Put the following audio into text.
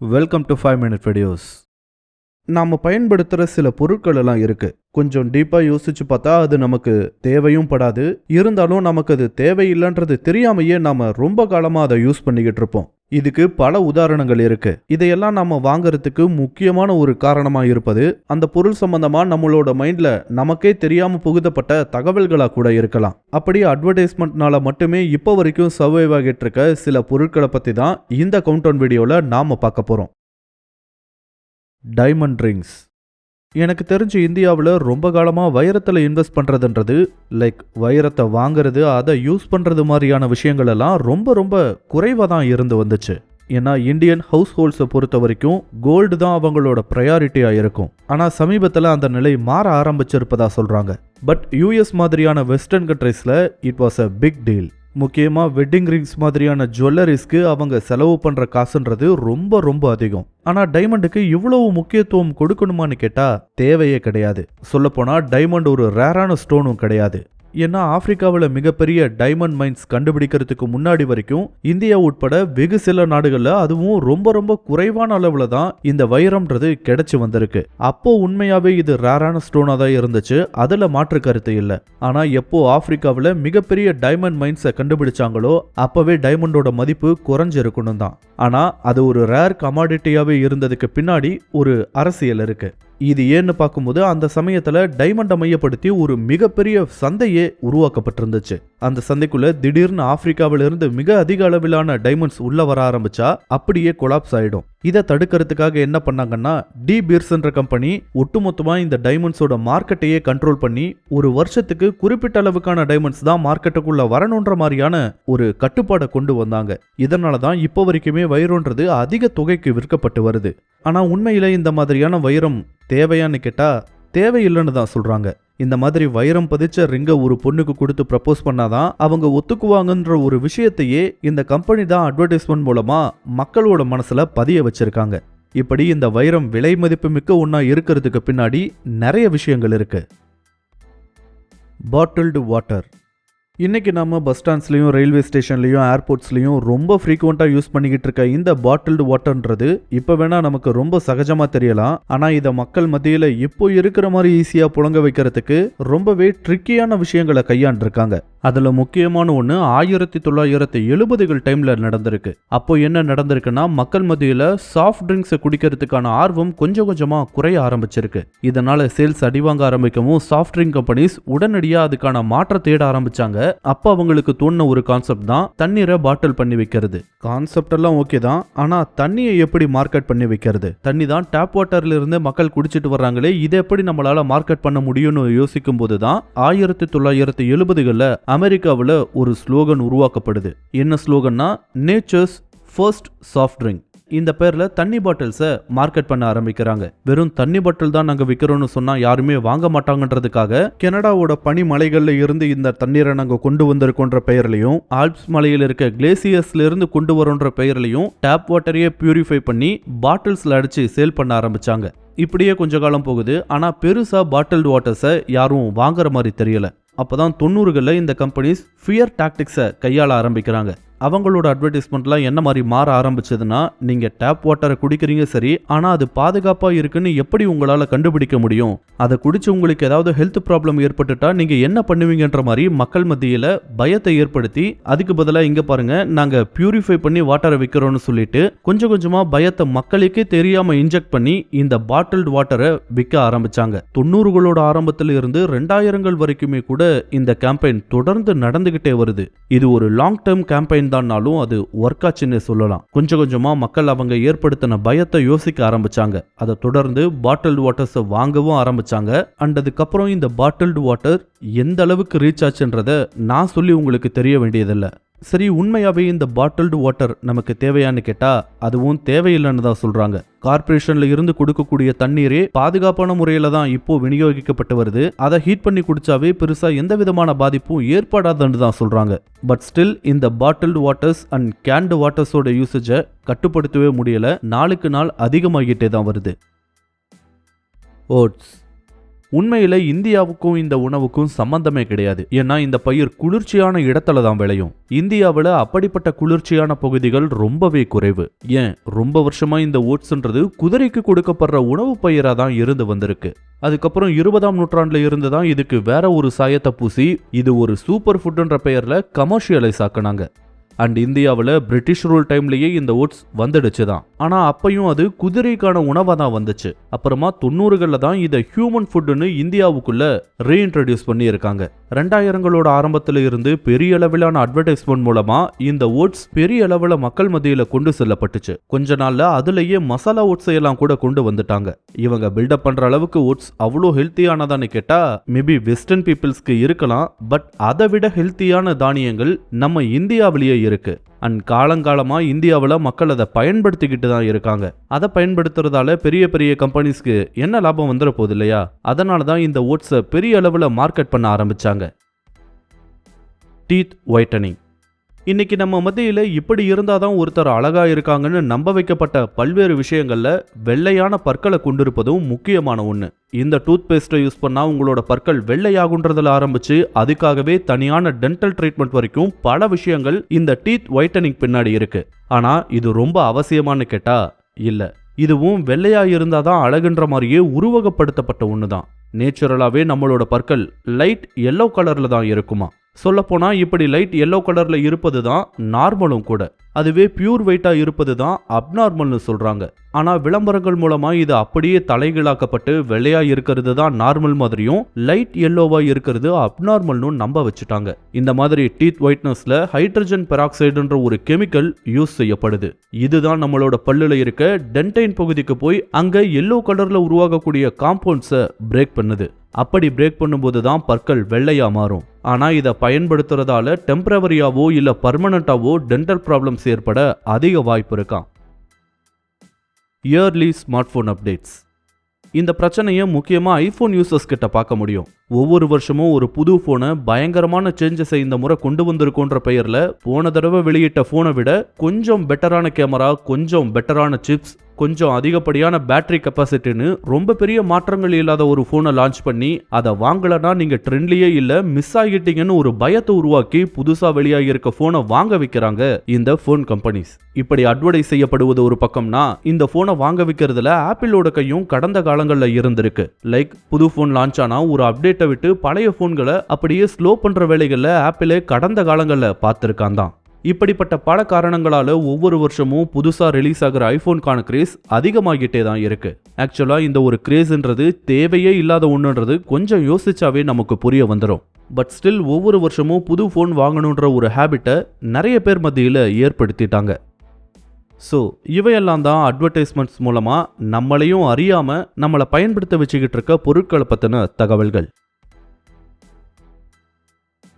Welcome to five minute videos நாம் பயன்படுத்துகிற சில பொருட்கள் எல்லாம் இருக்குது கொஞ்சம் டீப்பாக யோசிச்சு பார்த்தா அது நமக்கு தேவையும் படாது. இருந்தாலும் நமக்கு அது தேவையில்லைன்றது தெரியாமையே நாம் ரொம்ப காலமாக அதை யூஸ் பண்ணிக்கிட்டு இருப்போம். இதுக்கு பல உதாரணங்கள் இருக்கு. இதையெல்லாம் நம்ம வாங்குறதுக்கு முக்கியமான ஒரு காரணமா இருப்பது அந்த பொருள் சம்பந்தமா நம்மளோட மைண்ட்ல நமக்கே தெரியாம புகுதப்பட்ட தகவல்களா கூட இருக்கலாம். அப்படி அட்வர்டைஸ்மெண்ட்னால மட்டுமே இப்போ வரைக்கும் சர்வைவ் ஆகிட்டு இருக்க சில பொருட்களை பத்தி தான் இந்த கவுண்டவுன் வீடியோல நாம பார்க்க போறோம். டைமண்ட் ரிங்ஸ் எனக்கு தெரிஞ்சு இந்தியாவில் ரொம்ப காலமாக வைரத்தில் இன்வெஸ்ட் பண்ணுறதுன்றது லைக் வைரத்தை வாங்குறது அதை யூஸ் பண்ணுறது மாதிரியான விஷயங்கள் எல்லாம் ரொம்ப ரொம்ப குறைவாக தான் இருந்து வந்துச்சு. ஏன்னா இந்தியன் ஹவுஸ் ஹோல்ட்ஸை பொறுத்த வரைக்கும் கோல்டு தான் அவங்களோட ப்ரையாரிட்டியாக இருக்கும். ஆனால் சமீபத்தில் அந்த நிலை மாற ஆரம்பிச்சிருப்பதாக சொல்கிறாங்க பட் யூஎஸ் மாதிரியான வெஸ்டர்ன் கண்ட்ரீஸில் it was a big deal முக்கியமாக வெட்டிங் ரிங்ஸ் மாதிரியான ஜுவல்லரிஸ்க்கு அவங்க செலவு பண்ணுற காசுன்றது ரொம்ப ரொம்ப அதிகம். ஆனால் டைமண்டுக்கு இவ்வளவு முக்கியத்துவம் கொடுக்கணுமான்னு கேட்டால் தேவையே கிடையாது. சொல்லப்போனால் டைமண்ட் ஒரு ரேரான ஸ்டோனும் கிடையாது. ஏன்னா ஆப்பிரிக்காவில் மிகப்பெரிய டைமண்ட் மைன்ஸ் கண்டுபிடிக்கிறதுக்கு முன்னாடி வரைக்கும் இந்தியா உட்பட வெகு சில நாடுகளில் அதுவும் ரொம்ப ரொம்ப குறைவான அளவில் தான் இந்த வைரம்ன்றது கிடைச்சி வந்திருக்கு. அப்போ உண்மையாவே இது ரேரான ஸ்டோனாக தான் இருந்துச்சு. அதில் மாற்று கருத்து இல்லை. ஆனால் எப்போ ஆப்பிரிக்காவில் மிகப்பெரிய டைமண்ட் மைன்ஸை கண்டுபிடிச்சாங்களோ அப்போவே டைமண்டோட மதிப்பு குறைஞ்சிருக்கணும் தான். ஆனால் அது ஒரு ரேர் கமாடிட்டியாகவே இருந்ததுக்கு பின்னாடி ஒரு அரசியல் இருக்குது இது ஏன்னு பார்க்கும்போது அந்த சமயத்தில் டைமண்டை மையப்படுத்தி ஒரு மிகப்பெரிய சந்தையே உருவாக்கப்பட்டிருந்துச்சு. அந்த சந்தைக்குள்ள திடீர்னு ஆப்பிரிக்காவிலிருந்து மிக அதிக அளவிலான டைமண்ட்ஸ் உள்ள வர ஆரம்பிச்சா அப்படியே கொலாப்ஸ் ஆயிடும். இதை தடுக்கிறதுக்காக என்ன பண்ணாங்கன்னா டி பீர்ஸ்ன்ற கம்பெனி ஒட்டுமொத்தமா இந்த டைமண்ட்ஸோட மார்க்கெட்டையே கண்ட்ரோல் பண்ணி ஒரு வருஷத்துக்கு குறிப்பிட்ட அளவுக்கான டைமண்ட்ஸ் தான் மார்க்கெட்டுக்குள்ள வரணுன்ற மாதிரியான ஒரு கட்டுப்பாடை கொண்டு வந்தாங்க. இதனால தான் இப்போ வரைக்குமே வைரம்ன்றது அதிக தொகைக்கு விற்கப்பட்டு வருது. ஆனா உண்மையில இந்த மாதிரியான வைரம் தேவையான்னு கேட்டா தேவையில்லைன்னு தான் சொல்றாங்க. இந்த மாதிரி வைரம் பதிச்ச ரிங்கை ஒரு பொண்ணுக்கு கொடுத்து ப்ரப்போஸ் பண்ணாதான் அவங்க ஒத்துக்குவாங்கன்ற ஒரு விஷயத்தையே இந்த கம்பெனி தான் அட்வர்டைஸ்மெண்ட் மூலமா மக்களோட மனசுல பதிய வச்சிருக்காங்க. இப்படி இந்த வைரம் விலை மதிப்பு மிக்க ஒன்றா இருக்கிறதுக்கு பின்னாடி நிறைய விஷயங்கள் இருக்கு. பாட்டில்டு வாட்டர் இன்றைக்கி நம்ம பஸ் ஸ்டாண்ட்ஸ்லையும் ரயில்வே ஸ்டேஷன்லையும் ஏர்போர்ட்ஸ்லையும் ரொம்ப ஃப்ரீக்வெண்ட்டாக யூஸ் பண்ணிக்கிட்டு இருக்க இந்த பாட்டில்டு வாட்டர்ன்றது இப்போ வேணால் நமக்கு ரொம்ப சகஜமாக தெரியலாம். ஆனால் இதை மக்கள் மத்தியில் இப்போ இருக்கிற மாதிரி ஈஸியாக புழங்க வைக்கிறதுக்கு ரொம்பவே ட்ரிக்கியான விஷயங்களை கையாண்டிருக்காங்க. அதில் முக்கியமான ஒன்று ஆயிரத்தி தொள்ளாயிரத்தி எழுபதுகள் டைமில் நடந்திருக்கு. அப்போ என்ன நடந்திருக்குன்னா மக்கள் மத்தியில் சாஃப்ட் ட்ரிங்க்ஸை குடிக்கிறதுக்கான ஆர்வம் கொஞ்சம் கொஞ்சமாக குறைய ஆரம்பிச்சிருக்கு. இதனால் சேல்ஸ் அடிவாங்க ஆரம்பிக்கவும் சாஃப்ட் ட்ரிங்க் கம்பெனிஸ் உடனடியாக அதுக்கான மாற்ற தேட ஆரம்பிச்சாங்க. அப்போ அவங்களுக்கு தோணுன ஒரு கான்செப்ட் தான் தண்ணீரை பாட்டில் பண்ணி வைக்கிறது. கான்செப்ட் எல்லாம் ஓகே தான் ஆனால் தண்ணியை எப்படி மார்க்கெட் பண்ணி வைக்கிறது? தண்ணி தான் டேப் வாட்டர்ல இருந்து மக்கள் குடிச்சிட்டு வர்றாங்களே இதை எப்படி நம்மளால மார்க்கெட் பண்ண முடியும்னு யோசிக்கும் போது தான் ஆயிரத்தி தொள்ளாயிரத்தி எழுபதுகளில் அமெரிக்காவில் ஒரு ஸ்லோகன் உருவாக்கப்படுது. என்ன ஸ்லோகன்னா நேச்சர்ஸ் ஃபர்ஸ்ட் சாஃப்ட் ட்ரிங்க் இந்த பேரில் தண்ணி பாட்டில்ஸை மார்க்கெட் பண்ண ஆரம்பிக்கிறாங்க. வெறும் தண்ணி பாட்டில் தான் நாங்கள் விற்கிறோம்னு சொன்னால் யாருமே வாங்க மாட்டாங்கன்றதுக்காக கனடாவோட பனிமலைகளில் இருந்து இந்த தண்ணீரை நாங்கள் கொண்டு வந்திருக்கோன்ற பெயர்லையும் ஆல்ப்ஸ் மலையில் இருக்க கிளேசியர்ஸ்ல இருந்து கொண்டு வரோன்ற பெயர்லையும் டேப் வாட்டரையே பியூரிஃபை பண்ணி பாட்டில்ஸில் அடித்து சேல் பண்ண ஆரம்பிச்சாங்க. இப்படியே கொஞ்ச காலம் போகுது. ஆனால் பெருசாக பாட்டில்டு வாட்டர்ஸை யாரும் வாங்குற மாதிரி தெரியல. அப்போ தான் தொண்ணூறுகளில் இந்த கம்பெனிஸ் ஃபியர் டாக்டிக்ஸை கையாள ஆரம்பிக்கிறாங்க. அவங்களோட அட்வர்டைஸ்மெண்ட்லாம் என்ன மாதிரி மாற ஆரம்பிச்சதுன்னா நீங்கள் டேப் வாட்டரை குடிக்கிறீங்க சரி ஆனால் அது பாதுகாப்பாக இருக்குன்னு எப்படி உங்களால் கண்டுபிடிக்க முடியும்? அதை குடிச்சு உங்களுக்கு ஏதாவது ஹெல்த் ப்ராப்ளம் ஏற்பட்டுட்டா நீங்கள் என்ன பண்ணுவீங்கன்ற மாதிரி மக்கள் மத்தியில் பயத்தை ஏற்படுத்தி அதுக்கு பதிலாக இங்கே பாருங்க நாங்கள் பியூரிஃபை பண்ணி வாட்டரை விற்கிறோம்னு சொல்லிட்டு கொஞ்சம் கொஞ்சமாக பயத்தை மக்களுக்கே தெரியாமல் இன்ஜெக்ட் பண்ணி இந்த பாட்டில்டு வாட்டரை விற்க ஆரம்பித்தாங்க தொண்ணூறுகளோட ஆரம்பத்தில் இருந்து ரெண்டாயிரங்கள் வரைக்குமே கூட இந்த கேம்பெயின் தொடர்ந்து நடந்துகிட்டே வருது. இது ஒரு லாங் டேர்ம் கேம்பெயின் தான்னாலும் அது ஒர்க் ஆச்சுன்னு சொல்லலாம். கொஞ்சம் கொஞ்சமா மக்கள் அவங்க ஏற்படுத்தின பயத்தை யோசிக்க ஆரம்பிச்சாங்க. அதை தொடர்ந்து பாட்டில்டு வாட்டர்ஸை வாங்கவும் ஆரம்பிச்சாங்க. அண்ட் அதுக்கப்புறம் இந்த பாட்டில்டு வாட்டர் எந்த அளவுக்கு ரீச் ஆச்சுன்றத நான் சொல்லி உங்களுக்கு தெரிய வேண்டியதில்லை. சரி உண்மையாகவே இந்த பாட்டில்டு வாட்டர் நமக்கு தேவையான்னு கேட்டா அதுவும் தேவையில்லைன்னு தான் சொல்றாங்க. கார்ப்பரேஷன்ல இருந்து கொடுக்கக்கூடிய தண்ணீரே பாதுகாப்பான முறையில தான் இப்போ விநியோகிக்கப்பட்டு வருது. அதை ஹீட் பண்ணி குடிச்சாவே பெருசா எந்த விதமான பாதிப்பும் ஏற்படாதுன்னு தான் சொல்றாங்க. பட் ஸ்டில் இந்த பாட்டில்டு வாட்டர்ஸ் அண்ட் கேன்டு வாட்டர்ஸோட யூசேஜை கட்டுப்படுத்தவே முடியல. நாளுக்கு நாள் அதிகமாகிட்டே தான் வருது. ஓட்ஸ் உண்மையில இந்தியாவுக்கும் இந்த உணவுக்கும் சம்பந்தமே கிடையாது. ஏன்னா இந்த பயிர் குளிர்ச்சியான இடத்துல தான் விளையும். இந்தியாவில் அப்படிப்பட்ட குளிர்ச்சியான பகுதிகள் ரொம்பவே குறைவு. ஏன்? ரொம்ப வருஷமா இந்த ஓட்ஸ்ன்றது குதிரைக்கு கொடுக்கப்படுற உணவு பயிராக தான் இருந்து வந்திருக்கு. அதுக்கப்புறம் இருபதாம் நூற்றாண்டுல இருந்து தான் இதுக்கு வேற ஒரு சாயத்தை பூசி இது ஒரு சூப்பர் ஃபுட்ன்ற பெயர்ல கமர்ஷியலைஸ் ஆக்குனாங்க. அண்ட் இந்தியாவில் பிரிட்டிஷ் ரூல் டைம்லேயே இந்த ஓட்ஸ் வந்துடுச்சு தான் ஆனால் அப்பையும் அது குதிரைக்கான உணவாக தான் வந்துச்சு. அப்புறமா தொண்ணூறுகளில் தான் இதை ஹியூமன் ஃபுட்டுன்னு இந்தியாவுக்குள்ள ரீஇன்ட்ரடியூஸ் பண்ணியிருக்காங்க. ரெண்டாயிரங்களோட ஆரம்பத்தில் இருந்து பெரிய அளவிலான அட்வர்டைஸ்மெண்ட் மூலமாக இந்த ஓட்ஸ் பெரிய அளவில் மக்கள் மத்தியில் கொண்டு செல்லப்பட்டுச்சு. கொஞ்ச நாளில் அதுலேயே மசாலா ஓட்ஸை எல்லாம் கூட கொண்டு வந்துட்டாங்க. இவங்க பில்டப் பண்ணுற அளவுக்கு ஓட்ஸ் அவ்வளோ ஹெல்த்தியானதான்னு கேட்டால் மேபி வெஸ்டர்ன் பீப்புள்ஸ்க்கு இருக்கலாம் பட் அதை விட ஹெல்த்தியான தானியங்கள் நம்ம இந்தியாவிலேயே இருக்கு. அண்ட் காலங்காலமா இந்தியாவில் மக்கள் அதை பயன்படுத்திக்கிட்டு தான் இருக்காங்க. அதை பயன்படுத்துறதால பெரிய பெரிய கம்பெனிஸ்க்கு என்ன லாபம் வந்துட போகுது இல்லையா? அதனால தான் இந்த ஓட்ஸை பெரிய அளவில் மார்க்கெட் பண்ண ஆரம்பிச்சாங்க. Teeth whitening. இன்னைக்கு நம்ம மத்தியில் இப்படி இருந்தாதான் ஒருத்தர் அழகா இருக்காங்கன்னு நம்ப வைக்கப்பட்ட பல்வேறு விஷயங்களில் வெள்ளையான பற்களை கொண்டிருப்பதும் முக்கியமான ஒன்று இந்த டூத் பேஸ்ட்டை யூஸ் பண்ணால் உங்களோட பற்கள் வெள்ளையாகுன்றதுல ஆரம்பிச்சு அதுக்காகவே தனியான டென்டல் ட்ரீட்மெண்ட் வரைக்கும் பல விஷயங்கள் இந்த டீத் ஒயிட்டனிங் பின்னாடி இருக்கு. ஆனால் இது ரொம்ப அவசியமான்னு கேட்டா இல்லை. இதுவும் வெள்ளையாக இருந்தால் தான் அழகுன்ற மாதிரியே உருவகப்படுத்தப்பட்ட ஒன்று தான் நேச்சுரலாகவே நம்மளோட பற்கள் லைட் எல்லோ கலரில் தான் இருக்குமா? சொல்லப்போனால் இப்படி லைட் எல்லோ கலரில் இருப்பது தான் நார்மலும் கூட. அதுவே பியூர் வெயிட்டாக இருப்பது தான் அப்நார்மல்னு சொல்கிறாங்க ஆனால் விளம்பரங்கள் மூலமாக இது அப்படியே தலைகீழாக்கப்பட்டு வெள்ளையாக இருக்கிறது தான் நார்மல் மாதிரியும் லைட் எல்லோவாக இருக்கிறது அப்நார்மல்னு நம்ப வச்சுட்டாங்க. இந்த மாதிரி டீத் ஒயிட்னஸில் ஹைட்ரஜன் பெராக்சைடுன்ற ஒரு கெமிக்கல் யூஸ் செய்யப்படுது. இதுதான் நம்மளோட பல்லில் இருக்க டென்டைன் பகுதிக்கு போய் அங்கே எல்லோ கலரில் உருவாகக்கூடிய காம்பவுண்ட்ஸை பிரேக் பண்ணுது. அப்படி பிரேக் பண்ணும்போது தான் பற்கள் வெள்ளையாக மாறும். ஆனால் இதை பயன்படுத்துறதால டெம்பரவரியாவோ இல்லை பர்மனண்ட்டாவோ டென்டல் ப்ராப்ளம்ஸ் ஏற்பட அதிக வாய்ப்பு இருக்காம் இயர்லி ஸ்மார்ட் ஃபோன் அப்டேட்ஸ் இந்த பிரச்சனையை முக்கியமாக ஐஃபோன் யூசர்ஸ் கிட்ட பார்க்க முடியும். ஒவ்வொரு வருஷமும் ஒரு புது ஃபோனை பயங்கரமான சேஞ்சஸை இந்த முறை கொண்டு வந்திருக்கோன்ற பெயரில் போன தடவை வெளியிட்ட ஃபோனை விட கொஞ்சம் பெட்டரான கேமரா கொஞ்சம் பெட்டரான சிப்ஸ் கொஞ்சம் அதிகப்படியான பேட்டரி கெப்பாசிட்டின்னு ரொம்ப பெரிய மாற்றங்கள் இல்லாத ஒரு ஃபோனை லான்ச் பண்ணி அதை வாங்கலைன்னா நீங்கள் ட்ரெண்ட்லேயே இல்லை மிஸ் ஆகிட்டீங்கன்னு ஒரு பயத்தை உருவாக்கி புதுசாக வெளியாகி இருக்க ஃபோனை வாங்க வைக்கிறாங்க இந்த ஃபோன் கம்பெனிஸ் இப்படி அட்வர்டைஸ் செய்யப்படுவது ஒரு பக்கம்னா இந்த ஃபோனை வாங்க வைக்கிறதுல ஆப்பிளோட கையும் கடந்த காலங்களில் இருந்திருக்கு. லைக் புது ஃபோன் லான்ச் ஆனால் ஒரு அப்டேட்டை விட்டு பழைய ஃபோன்களை அப்படியே ஸ்லோ பண்ணுற வேலைகளில் ஆப்பிளே கடந்த காலங்களில் பார்த்துருக்கான் தான் இப்படிப்பட்ட பல காரணங்களால் ஒவ்வொரு வருஷமும் புதுசாக ரிலீஸ் ஆகிற ஐஃபோனுக்கான கிரேஸ் அதிகமாகிட்டே தான் இருக்குது ஆக்சுவலாக இந்த ஒரு கிரேஸ்ன்றது தேவையே இல்லாத ஒன்றுன்றது கொஞ்சம் யோசிச்சாவே நமக்கு புரிய வந்துடும் பட் ஸ்டில் ஒவ்வொரு வருஷமும் புது ஃபோன் வாங்கணுன்ற ஒரு ஹேபிட்டை நிறைய பேர் மத்தியில் ஏற்படுத்திட்டாங்க. ஸோ இவையெல்லாம் தான் அட்வர்டைஸ்மெண்ட்ஸ் மூலமாக நம்மளையும் அறியாமல் நம்மளை பயன்படுத்த வச்சுக்கிட்டு இருக்க பொருட்களை பற்றின தகவல்கள்.